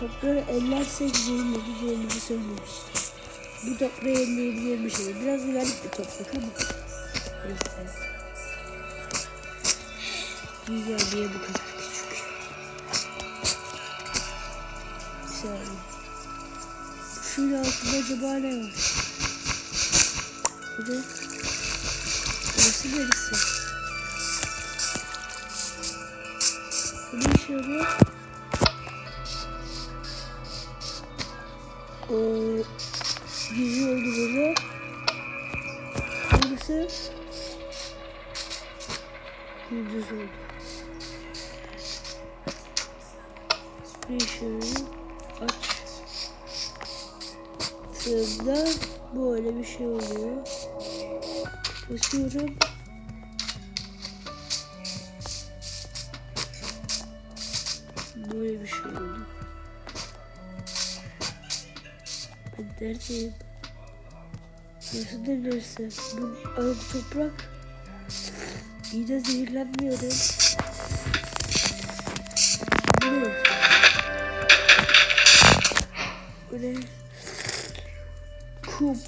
toprağı ellersek zehirleneceğimizi söylemişti. Bu toprağı elleyebilirmişim. Biraz garip bir toprak ama. Neyse. Dünya niye bu kadar küçük? Bir saniye. Şunun altında acaba ne var? Bu ne? Burası neresi? Bu ne işe yarıyor? Ee, gizli oldu burada. Burası Gündüz oldu. İşe yarıyor. Aç. Sığında böyle bir şey oluyor. Basıyorum. Böyle bir şey oldu. Neredeyim? Da neresi? Bu, bu toprak. Yine zehirlenmiyorum. Bu ne? Bu ne? Kum.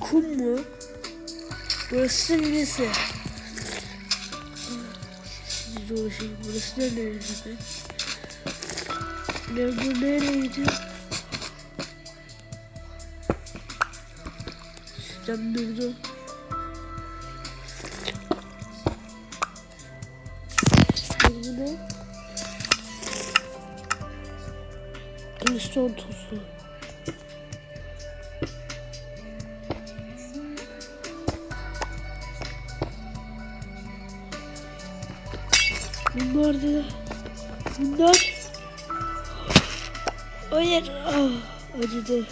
Kum mu? Burası neresi? Zor şey. Burası da neresi? Ne bu nereydi? Sistem durdu. Ne? Kristal tozu. Bunlar da bunlar Hayır ah, acıdı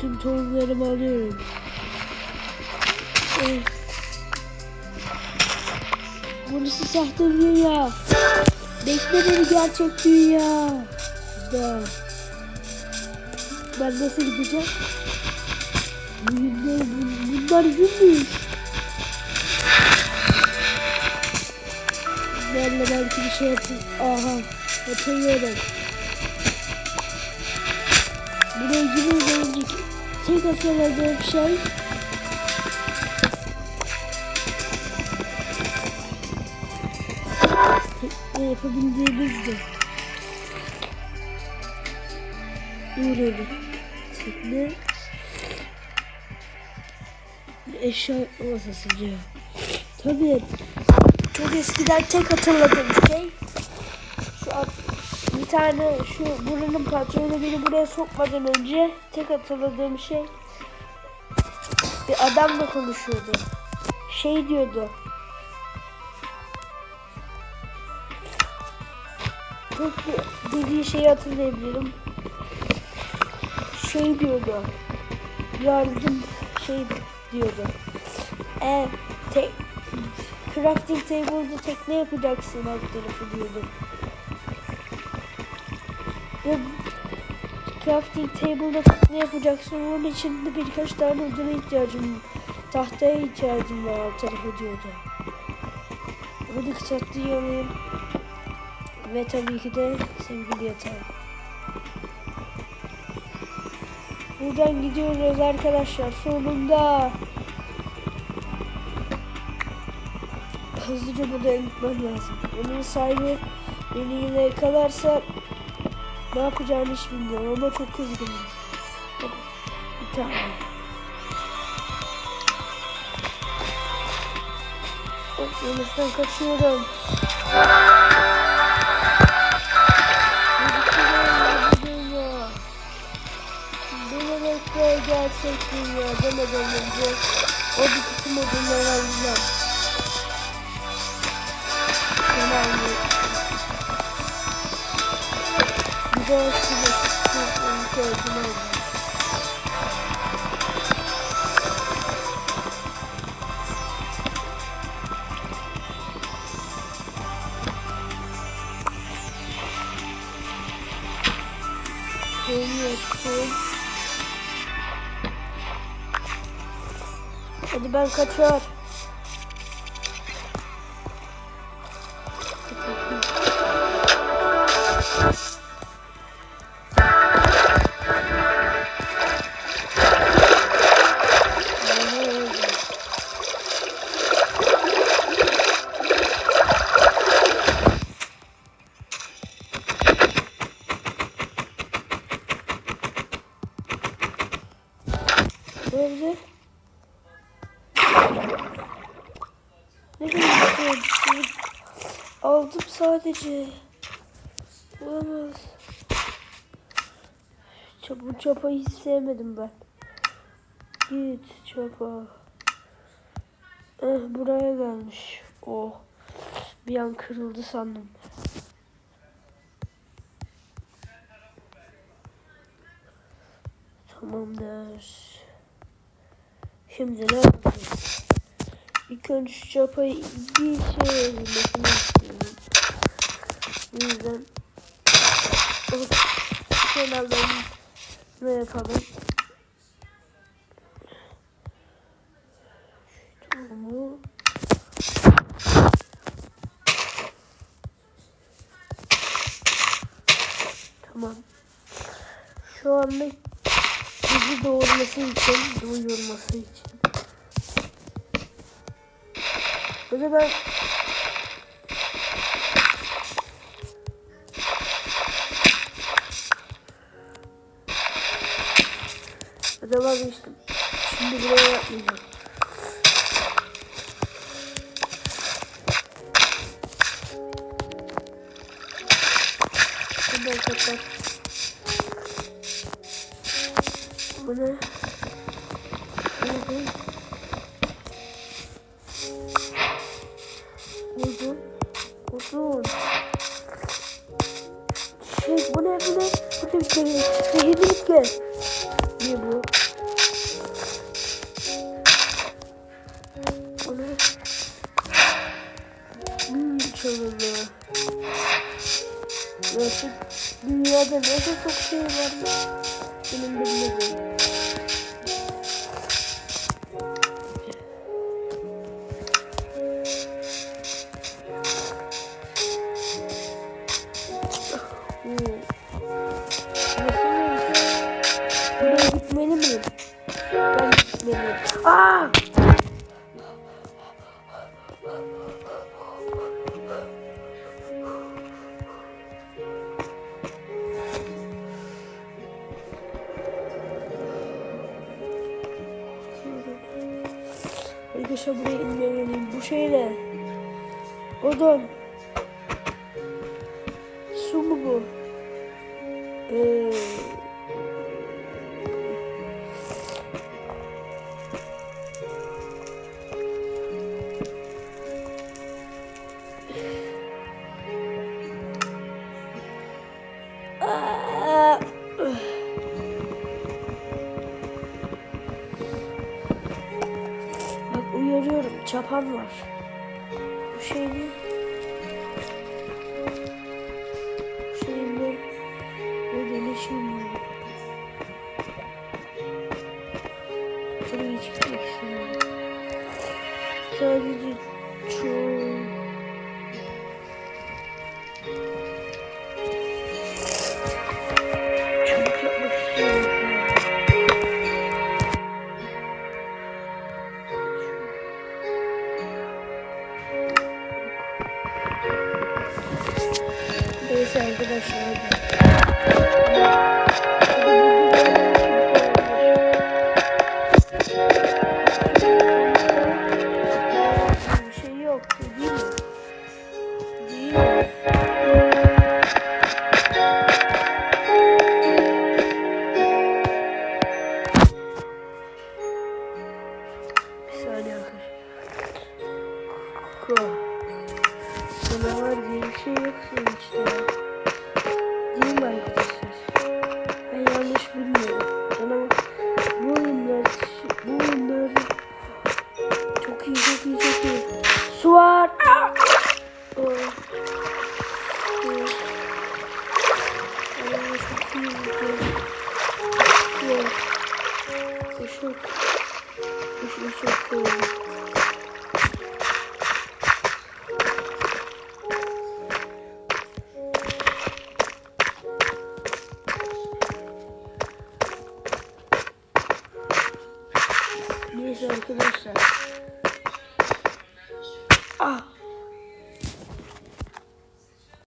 Tüm tohumlarımı alıyorum Eh. Burası sahte dünya Bekle beni gerçek dünya Da Ben nasıl gideceğim? Bu yünler, bu- bunlar yünmüş Bunlarla belki bir şey yapayım. Aha. Hatırlıyorum. Buraya girmeden önce tek hatırladığım şey yapabildiğimizdi. Uğradı. Tekne eşya masası diyor. Tabii çok eskiden tek hatırladığım şey şu at- bir tane şu buranın patronu beni buraya sokmadan önce tek hatırladığım şey bir adamla konuşuyordu. Şey diyordu. Tek dediği şeyi hatırlayabilirim. Şey diyordu. Yardım şey diyordu. E, tek crafting table'da tekne yapacaksın alt tarafı diyordu. Ve crafting table'da tekne yapacaksın. Onun için de birkaç tane oduna ihtiyacım, tahtaya ihtiyacım var alt tarafı diyordu. Kısalttığı yanıyım. Ve tabii ki de sevgili yatağım. Buradan gidiyoruz arkadaşlar. Sonunda. hızlıca buradan gitmem lazım. Onun sahibi beni yine yakalarsa ne yapacağını hiç bilmiyorum ama çok kızgınım. Bir tane. Okyanustan kaçıyorum. Beni bekle gerçek dünya demeden önce o bir tüm odunları alacağım. Dönüyorsun. Hadi ben kaçar. Aldım sadece. Olamaz. Çapa, çapayı hiç sevmedim ben. Git çapa. Eh, buraya gelmiş. Oh. Bir an kırıldı sandım. Tamamdır. Şimdi ne yapacağız? İlk önce şu çapayı bir şey yapmasını istiyorum. O yüzden o kenarlarını yapalım? Şunu Tamam. Şu anda bizi doğurması için, duyurması için. Bir de ben Bir de vazgeçtim. Şimdi buraya yapmayacağım. Şimdi arkadaşlar. Bu ne? Bu ne? Çalılı. Gerçek dünyada ne kadar çok şey varmış. Benim bilmediğim. Buraya gitmeli miyim? Ben gitmeliyim. Aa! Arkadaşlar buraya inmemeliyim. Bu şey ne? Odun. Su mu bu? Ee, Çapan var. Bu şey ne? Bu şey ne? Şey var? Şuraya çıkmak istiyorum. Sadece çoğu... Neyse arkadaşlar.